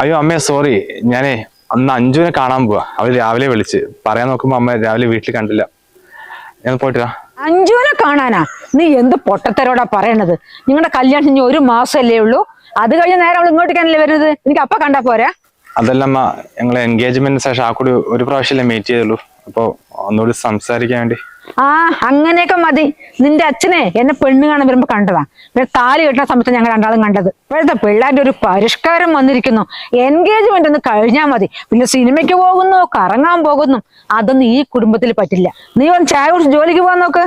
അയ്യോ അമ്മേ സോറി ഞാനേ അന്ന് അഞ്ജുവിനെ കാണാൻ പോവാ. അവർ രാവിലെ വിളിച്ച്. പറയാൻ നോക്കുമ്പോ അമ്മ രാവിലെ വീട്ടിൽ കണ്ടില്ല. ഞാൻ പോയിട്ട്. അഞ്ജുവിനെ കാണാനാ? നീ എന്ത് പൊട്ടത്തരോടാ പറയണത്? നിങ്ങളുടെ കല്യാണം ഇനി ഒരു മാസമല്ലേ ഉള്ളൂ. അത് കഴിഞ്ഞ നേരം അവൾ ഇങ്ങോട്ടേക്കാണല്ലേ വരുന്നത്? എനിക്ക് അപ്പ കണ്ടാ പോരാ. അതല്ല അമ്മ ഞങ്ങൾ എൻഗേജ്മെന്റിന് ശേഷം ആ കൂടി ഒരു പ്രാവശ്യമല്ലേ മീറ്റ് ചെയ്തുള്ളൂ. അപ്പൊ ഒന്നുകൂടി സംസാരിക്കാൻ വേണ്ടി. ആ അങ്ങനെയൊക്കെ മതി. നിന്റെ അച്ഛനെ എന്നെ പെണ്ണ് കാണാൻ വരുമ്പോ കണ്ടതാ. പിന്നെ താലി കെട്ടുന്ന സമയത്ത് ഞങ്ങൾ രണ്ടാളും കണ്ടത്. ഇപ്പോഴത്തെ പിള്ളേരുടെ ഒരു പരിഷ്കാരം വന്നിരിക്കുന്നു. എൻഗേജ്മെന്റ് ഒന്ന് കഴിഞ്ഞാൽ മതി. പിന്നെ സിനിമയ്ക്ക് പോകുന്നു കറങ്ങാൻ പോകുന്നു. അതൊന്നും ഈ കുടുംബത്തിൽ പറ്റില്ല. നീ ഒന്ന് ചായ കുടിച്ച് ജോലിക്ക് പോകാൻ നോക്ക്.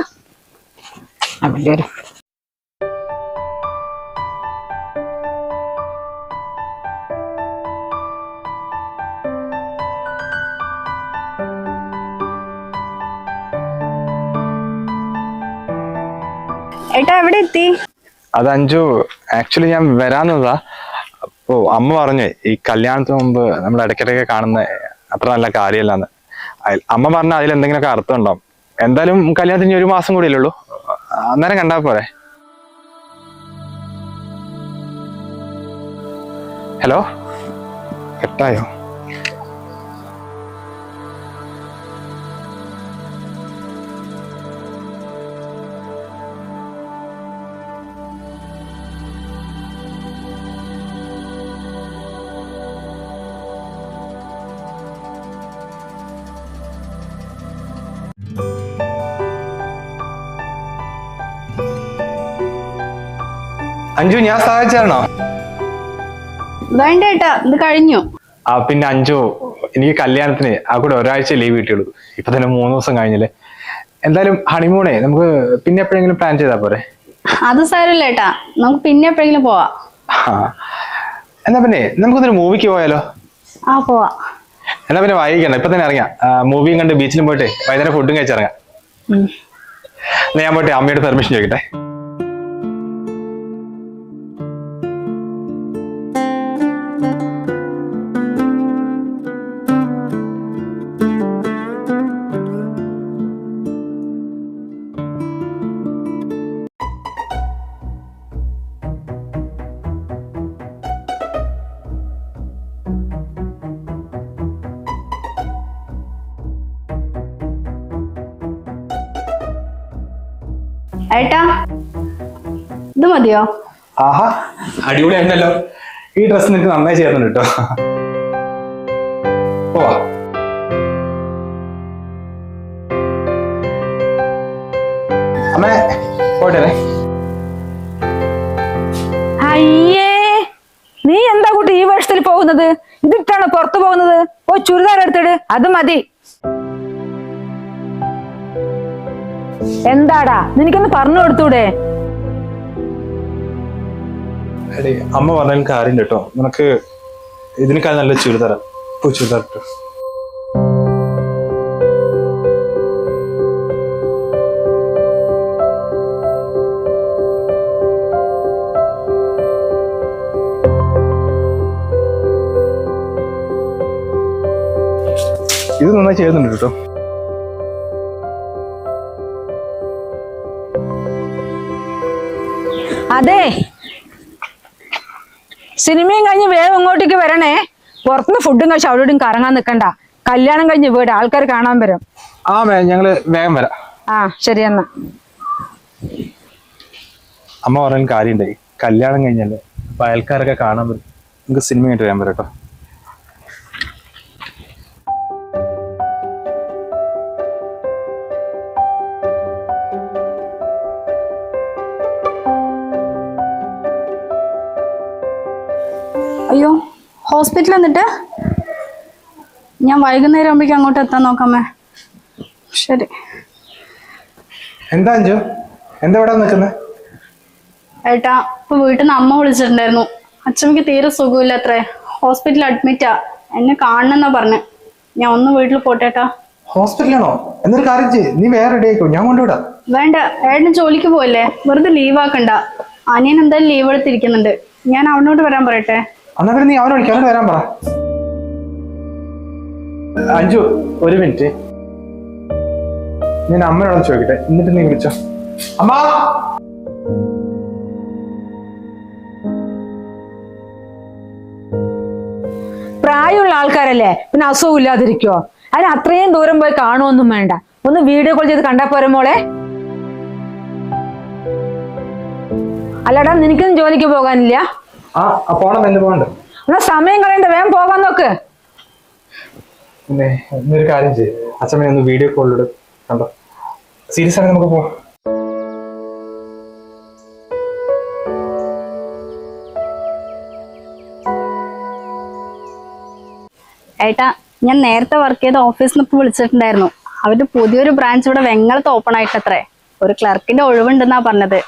അവന്റെ ഒരു എത്തി? അത് അഞ്ചു ആക്ച്വലി ഞാൻ വരാന്നതാ അപ്പോ അമ്മ പറഞ്ഞു ഈ കല്യാണത്തിന് മുമ്പ് നമ്മൾ ഇടയ്ക്കിടയ്ക്ക് കാണുന്ന അത്ര നല്ല കാര്യമല്ലാന്ന്. അമ്മ പറഞ്ഞ അതിൽ എന്തെങ്കിലുമൊക്കെ അർത്ഥം ഉണ്ടാവും എന്തായാലും കല്യാണത്തിന് ഒരു മാസം കൂടി ഉള്ളൂ. അന്നേരം കണ്ടാ പോരെ. ഹലോ? കട്ടായോ? അഞ്ജു ഞാൻ സഹായിച്ചാണോ വേണ്ട ഏട്ടാ ഇത് കഴിഞ്ഞു. ആ പിന്നെ അഞ്ജു എനിക്ക് കല്യാണത്തിന് ആ കൂടെ ഒരാഴ്ച ലീവ് കിട്ടിയുള്ളൂ. ഇപ്പൊ തന്നെ മൂന്ന് ദിവസം കഴിഞ്ഞല്ലേ. എന്തായാലും ഹണിമൂണേ നമുക്ക് പിന്നെ എപ്പോഴെങ്കിലും പ്ലാൻ ചെയ്താ പോരെ? അത് സാരമില്ല ഏട്ടാ നമുക്ക് പിന്നെ എപ്പോഴെങ്കിലും പോവാ. ആ. എന്നാ പിന്നെ നമുക്കൊന്നൊരു മൂവിക്ക് പോയാലോ? ആ പോവാ. എന്നാ പിന്നെ വൈകിക്കണം ഇപ്പൊ തന്നെ ഇറങ്ങാം. മൂവിയും കണ്ട് ബീച്ചിലും പോയിട്ട് വൈകുന്നേരം ഫുഡും കഴിച്ചിറങ്ങാം. എന്നാ ഞാൻ പോയിട്ട് അമ്മയുടെ പെർമിഷൻ ചോദിക്കട്ടെ. ഏട്ടാ ഇത് മതിയോ? ആഹാ അടിപൊളിയായിരുന്നല്ലോ ഈ ഡ്രസ് നിനക്ക് നന്നായി ചേർന്നുണ്ട് കേട്ടോ. പോവാ. അമ്മേ പോട്ടെ അയ്യേ നീ എന്താ കൂട്ടി ഈ വേഷത്തിൽ പോകുന്നത്? ഇതിട്ടാണ് പുറത്തു പോകുന്നത്? ഓ ചുരിദാർ എടുത്തിട് അത് മതി. എന്താടാ? നിനക്കൊന്ന് പറഞ്ഞു കൊടുത്തൂടെ? അമ്മ പറഞ്ഞാലും കാര്യമില്ല കേട്ടോ. നിനക്ക് ഇതിനേക്കാൾ നല്ല ചുരിദാർ ഇട്ടോ. ഇത് നന്നായി ചെയ്യുന്നുണ്ട് കേട്ടോ. അതെ. സിനിമയും കഴിഞ്ഞ് വേഗം ഇങ്ങോട്ടേക്ക് വരണേ. പുറത്തുനിന്ന് ഫുഡും കഴിച്ച് അവിടെയും കറങ്ങാൻ നിക്കണ്ട. കല്യാണം കഴിഞ്ഞ് വീട് ആൾക്കാർ കാണാൻ വരും. ആ മേ ഞങ്ങൾ വേഗം വരാം. ആ ശരി എന്നാ. അമ്മ പറഞ്ഞ കാര്യമുണ്ടായി കല്യാണം കഴിഞ്ഞല്ലേ? അപ്പൊ അയൽക്കാരൊക്കെ കാണാൻ വരും. നിങ്ങൾക്ക് സിനിമ കണ്ടിട്ട് വരാൻ കേട്ടോ. ഹോസ്പിറ്റലിൽ എന്നിട്ട് ഞാൻ വൈകുന്നേരം ആകുമ്പോഴേക്കും അങ്ങോട്ട് എത്താൻ നോക്കാമേ ശരി. എന്താ അഞ്ചു എന്താ ഇവിടെ നിൽക്കുന്നത് ഏട്ടാ ഇപ്പൊ വീട്ടിൽ നിന്ന് അമ്മ വിളിച്ചിട്ടുണ്ടായിരുന്നു. അച്ഛമ്മക്ക് തീരെ സുഖമില്ല അത്രേ. ഹോസ്പിറ്റലിൽ അഡ്മിറ്റാ എന്നെ കാണണമെന്നാ പറഞ്ഞു. ഞാൻ ഒന്ന് വീട്ടിൽ പോട്ടേട്ടാ ഹോസ്പിറ്റലാണോ എന്നൊരു കാര്യം ചെയ്യ്. നീ വേറെ റെഡി ആയിക്കോ. ഞാൻ കൊണ്ടുവിടാം. വേണ്ട. ഏട്ടൻ ജോലിക്ക് പോയല്ലേ വെറുതെ ലീവ് ആക്കണ്ട. അനിയൻ എന്തായാലും ലീവ് എടുത്തിരിക്കുന്നുണ്ട്. ഞാൻ അവനോട് വരാൻ പറയട്ടെ. എന്നാ പിന്നെ നീ അവനെ വിളിക്കാൻ വരാൻ പറ. അഞ്ചു ഒരു മിനിറ്റ്. ഞാൻ അമ്മയോട് ചോദിക്കട്ടെ. എന്നിട്ട് നീ വിളിച്ചോ. അമ്മ! പ്രായമുള്ള ആൾക്കാരല്ലേ? പിന്നെ അസുഖം ഇല്ലാതിരിക്കോ അതിന് അത്രയും ദൂരം പോയി കാണുമൊന്നും വേണ്ട. ഒന്ന് വീഡിയോ കോൾ ചെയ്ത് കണ്ടാ പോരെ മോളെ? അല്ലടാ നിനക്കൊന്നും ജോലിക്ക് പോകാനില്ല? ആ പോണം എന്ന് പോകണ്ട്? എന്നാ സമയം കളയണ്ട വേഗം പോകാൻ നോക്ക്. പിന്നെ ഇന്നൊരു കാര്യം ചെയ്യും. അച്ഛമ്മ ഒന്ന് വീഡിയോ കോളിലൂടെ കണ്ടോ? സീരിയസ് ആണെങ്കിൽ നമുക്ക് പോവാം. ഏട്ടാ ഞാൻ നേരത്തെ വർക്ക് ചെയ്ത ഓഫീസിൽ നിന്ന് ഇപ്പോൾ വിളിച്ചിട്ടുണ്ടായിരുന്നു. അവരുടെ പുതിയൊരു ബ്രാഞ്ച് ഇവിടെ വെങ്ങളത്ത് ഓപ്പൺ ആയിട്ടത്രേ. ഒരു ക്ലർക്കിന്റെ ഒഴിവുണ്ടെന്നാ പറഞ്ഞത്.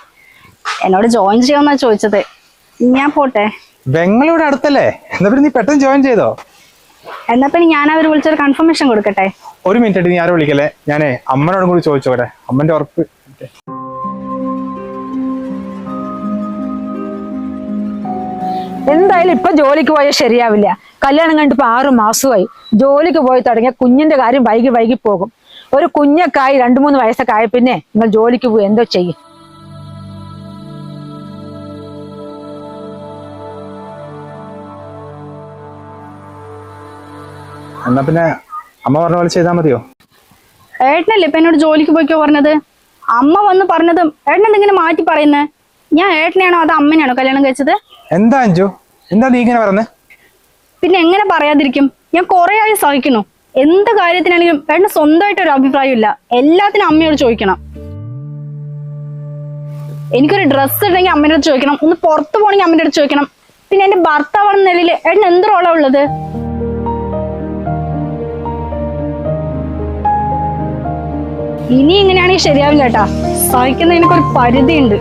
എന്നോട് ജോയിൻ ചെയ്യാമെന്നാ ചോദിച്ചത്. ഞാൻ പോട്ടെ. ബംഗളൂരു അടുത്തല്ലേ? എന്നാ പിന്നെ നീ പെട്ടെന്ന് ജോയിൻ ചെയ്തോ? എന്നാ പിന്നെ ഞാൻ അവർ വിളിച്ചൊരു കൺഫർമേഷൻ കൊടുക്കട്ടെ. ഒരു മിനിറ്റ് ആയിട്ട് നീ ആരും വിളിക്കല്ലേ? ഞാനേ അമ്മനോടും കൂടി ചോദിച്ചോട്ടെ അമ്മന്റെ ഉറപ്പ്. എന്തായാലും ഇപ്പൊ ജോലിക്ക് പോയാൽ ശരിയാവില്ല. കല്യാണം കണ്ടിട്ട് ഇപ്പൊ ആറു മാസമായി. ജോലിക്ക് പോയി തുടങ്ങിയ കുഞ്ഞിന്റെ കാര്യം വൈകി വൈകി പോകും. ഒരു കുഞ്ഞൊക്കെ ആയി രണ്ടു മൂന്ന് വയസ്സൊക്കെ ആയ പിന്നെ നിങ്ങൾ ജോലിക്ക് പോയി എന്തോ ചെയ്യും. എന്നാ പിന്നെ അമ്മ പറഞ്ഞ പോലെ ചെയ്താൽ മതിയോ? ഏട്ടനല്ലേ ഇപ്പൊ എന്നോട് ജോലിക്ക് പോയിക്കോ പറഞ്ഞത്? അമ്മ വന്ന് പറഞ്ഞതും ഏട്ടൻ എന്തെങ്കിലും മാറ്റി പറയുന്നത് ഞാൻ ഏട്ടനെയാണോ അത് അമ്മനെയാണോ കല്യാണം കഴിച്ചത്? എന്താ അഞ്ചു എന്താ നീ ഇങ്ങനെ പറഞ്ഞത് പിന്നെ എങ്ങനെ പറയാതിരിക്കും? ഞാൻ കുറെ ആയി സഹിക്കുന്നു. എന്ത് കാര്യത്തിനാണെങ്കിലും ഏട്ടന് സ്വന്തമായിട്ട് ഒരു അഭിപ്രായം ഇല്ല എല്ലാത്തിനും അമ്മയോട് ചോദിക്കണം. എനിക്കൊരു ഡ്രസ്സ് ഉണ്ടെങ്കിൽ അമ്മേനോട് ചോദിക്കണം. ഒന്ന് പുറത്ത് പോകണമെങ്കിൽ അമ്മേനോട് ചോദിക്കണം. പിന്നെ എന്റെ ഭർത്താവാണെന്ന നിലയിൽ ഏട്ടന് എന്ത് റോളാ ഉള്ളത്? ഇനി ഇങ്ങനെയാണെങ്കിൽ ശരിയാവില്ല കേട്ടാ സഹിക്കുന്നതിനൊക്കെ ഒരു പരിധിയുണ്ട്.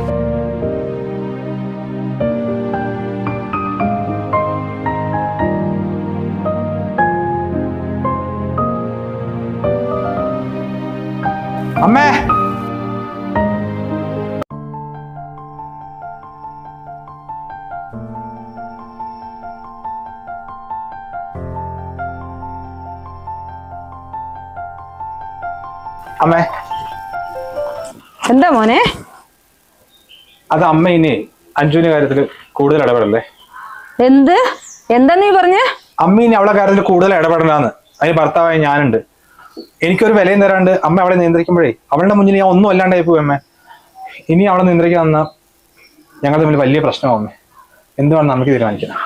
അമ്മേ. എന്താ മോനെ? അത് അമ്മ ഇനി അഞ്ജുവിന്റെ കാര്യത്തിൽ കൂടുതൽ ഇടപെടല്ലേ എന്ത്? എന്താ നീ പറഞ്ഞേ? അമ്മ ഇനി അവളെ കാര്യത്തിൽ കൂടുതൽ ഇടപെടലാന്ന് അതിന് ഭർത്താവായ ഞാനുണ്ട്. എനിക്കൊരു വിലയും തരാണ്ട് അമ്മ അവളെ നിയന്ത്രിക്കുമ്പോഴേ അവളുടെ മുന്നിൽ ഞാൻ ഒന്നും അല്ലാണ്ടായി പോയി അമ്മേ. ഇനി അവളെ നിയന്ത്രിക്കാൻ വന്ന ഞങ്ങൾ തമ്മിൽ വലിയ പ്രശ്നമാവും എന്തുവാണെന്ന് എന്തുവാണ് നമുക്ക് തീരുമാനിക്കാം.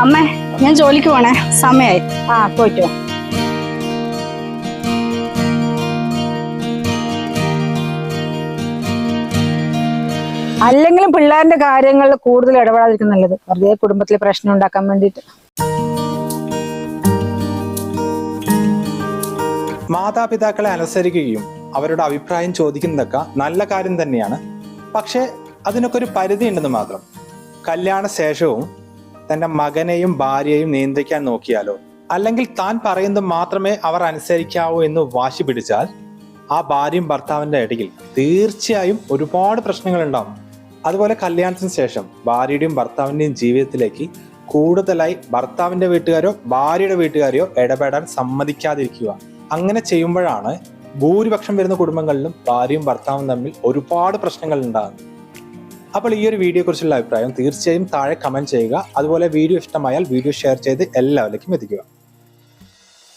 അമ്മേ ഞാൻ ജോലിക്ക് പോണേ. സമയായി. ആ പോയിട്ടോ അല്ലെങ്കിലും പിള്ളേരുടെ കാര്യങ്ങളിൽ കൂടുതൽ ഇടപെടാതിരിക്കും നല്ലത്. വെറുതെ കുടുംബത്തിൽ പ്രശ്നം ഉണ്ടാക്കാൻ വേണ്ടിയിട്ട്. മാതാപിതാക്കളെ അനുസരിക്കുകയും അവരുടെ അഭിപ്രായം ചോദിക്കുന്നതൊക്കെ നല്ല കാര്യം തന്നെയാണ്. പക്ഷേ അതിനൊക്കെ ഒരു പരിധി ഉണ്ടെന്ന് മാത്രം. കല്യാണ ശേഷവും തന്റെ മകനെയും ഭാര്യയെയും നിയന്ത്രിക്കാൻ നോക്കിയാലോ? അല്ലെങ്കിൽ താൻ പറയുന്നത് മാത്രമേ അവർ അനുസരിക്കാവൂ എന്ന് വാശി പിടിച്ചാൽ ആ ഭാര്യയും ഭർത്താവിന്റെ ഇടയിൽ തീർച്ചയായും ഒരുപാട് പ്രശ്നങ്ങൾ ഉണ്ടാവും. അതുപോലെ കല്യാണത്തിന് ശേഷം ഭാര്യയുടെയും ഭർത്താവിന്റെയും ജീവിതത്തിലേക്ക് കൂടുതലായി ഭർത്താവിന്റെ വീട്ടുകാരോ ഭാര്യയുടെ വീട്ടുകാരെയോ ഇടപെടാൻ സമ്മതിക്കാതിരിക്കുക. അങ്ങനെ ചെയ്യുമ്പോഴാണ് ഭൂരിപക്ഷം വരുന്ന കുടുംബങ്ങളിലും ഭാര്യയും ഭർത്താവും തമ്മിൽ ഒരുപാട് പ്രശ്നങ്ങൾ ഉണ്ടാകുന്നത്. അപ്പോൾ ഈ ഒരു വീഡിയോ കുറിച്ചുള്ള അഭിപ്രായം തീർച്ചയായും താഴെ കമന്റ് ചെയ്യുക. അതുപോലെ വീഡിയോ ഇഷ്ടമായാൽ വീഡിയോ ഷെയർ ചെയ്ത് എല്ലാവരിലേക്കും എത്തിക്കുക.